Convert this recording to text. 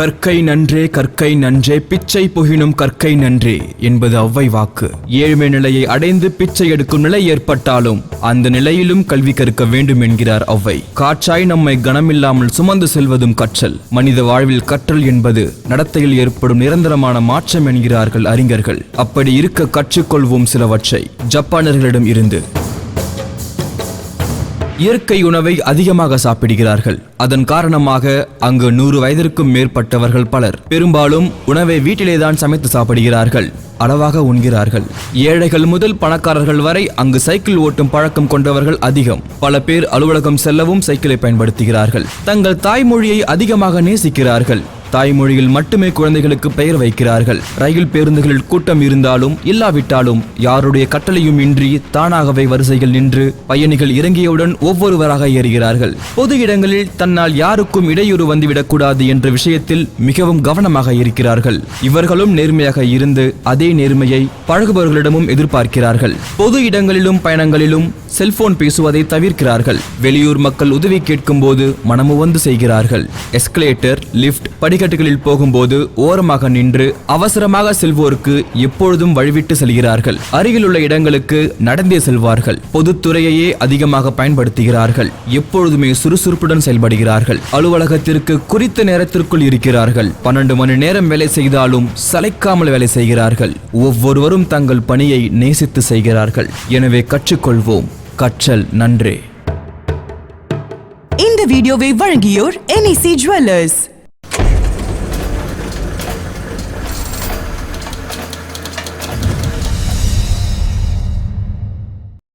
கற்கை நன்றே கற்கை நன்றே பிச்சை புகினும் கற்கை நன்றே என்பது அவ்வை வாக்கு. ஏழ்மை நிலையை அடைந்து பிச்சை எடுக்கும் நிலை ஏற்பட்டாலும் அந்த நிலையிலும் கல்வி கற்க வேண்டும் என்கிறார் அவ்வை. காற்றாய் நம்மை கனமில்லாமல் சுமந்து செல்வதும் கற்றல். மனித வாழ்வில் கற்றல் என்பது நடத்தையில் ஏற்படும் நிரந்தரமான மாற்றம் என்கிறார்கள் அறிஞர்கள். அப்படி இருக்க கற்றுக்கொள்வோம் சிலவற்றை. ஜப்பானியர்களிடம் இருந்து. இயற்கை உணவை அதிகமாக சாப்பிடுகிறார்கள். அதன் காரணமாக அங்கு நூறு வயதிற்கும் மேற்பட்டவர்கள் பலர். பெரும்பாலும் உணவை வீட்டிலேதான் சமைத்து சாப்பிடுகிறார்கள். அளவாக உண்கிறார்கள். ஏழைகள் முதல் பணக்காரர்கள் வரை அங்கு சைக்கிள் ஓட்டும் பழக்கம் கொண்டவர்கள் அதிகம். பல பேர் அலுவலகம் செல்லவும் சைக்கிளை பயன்படுத்துகிறார்கள். தங்கள் தாய்மொழியை அதிகமாக நேசிக்கிறார்கள். தாய்மொழியில் மட்டுமே குழந்தைகளுக்கு பெயர் வைக்கிறார்கள். ரயில் பேருந்துகளில் கூட்டம் இருந்தாலும் இல்லாவிட்டாலும் யாருடைய கட்டளையும் இன்றி தானாகவே வரிசைகள் நின்று பயணிகள் இறங்கியவுடன் ஒவ்வொருவராக ஏறுகிறார்கள். பொது இடங்களில் தன்னால் யாருக்கும் இடையூறு வந்துவிடக்கூடாது என்ற விஷயத்தில் மிகவும் கவனமாக இருக்கிறார்கள். இவர்களும் நேர்மையாக இருந்து அதே நேர்மையை பழகுபவர்களிடமும் எதிர்பார்க்கிறார்கள். பொது இடங்களிலும் பயணங்களிலும் செல்போன் பேசுவதை தவிர்க்கிறார்கள். வெளியூர் மக்கள் உதவி கேட்கும் போது மனமு வந்து செய்கிறார்கள். எஸ்கலேட்டர் லிப்ட் படிக்கட்டுகளில் போகும்போது ஓரமாக நின்று அவசரமாக செல்வோருக்கு எப்பொழுதும் வழிவிட்டு செல்கிறார்கள். அருகிலுள்ள இடங்களுக்கு நடந்தே செல்வார்கள். பொதுத்துறையையே அதிகமாக பயன்படுத்துகிறார்கள். எப்பொழுதுமே சுறுசுறுப்புடன் செயல்படுகிறார்கள். அலுவலகத்திற்கு குறித்த நேரத்திற்குள் இருக்கிறார்கள். பன்னெண்டு மணி நேரம் வேலை செய்தாலும் சளைக்காமல் வேலை செய்கிறார்கள். ஒவ்வொருவரும் தங்கள் பணியை நேசித்து செய்கிறார்கள். எனவே கற்றுக்கொள்வோம். கற்றல் நன்றே. இந்த வீடியோவை வழங்கியோர் NEC ஜுவல்லர்ஸ்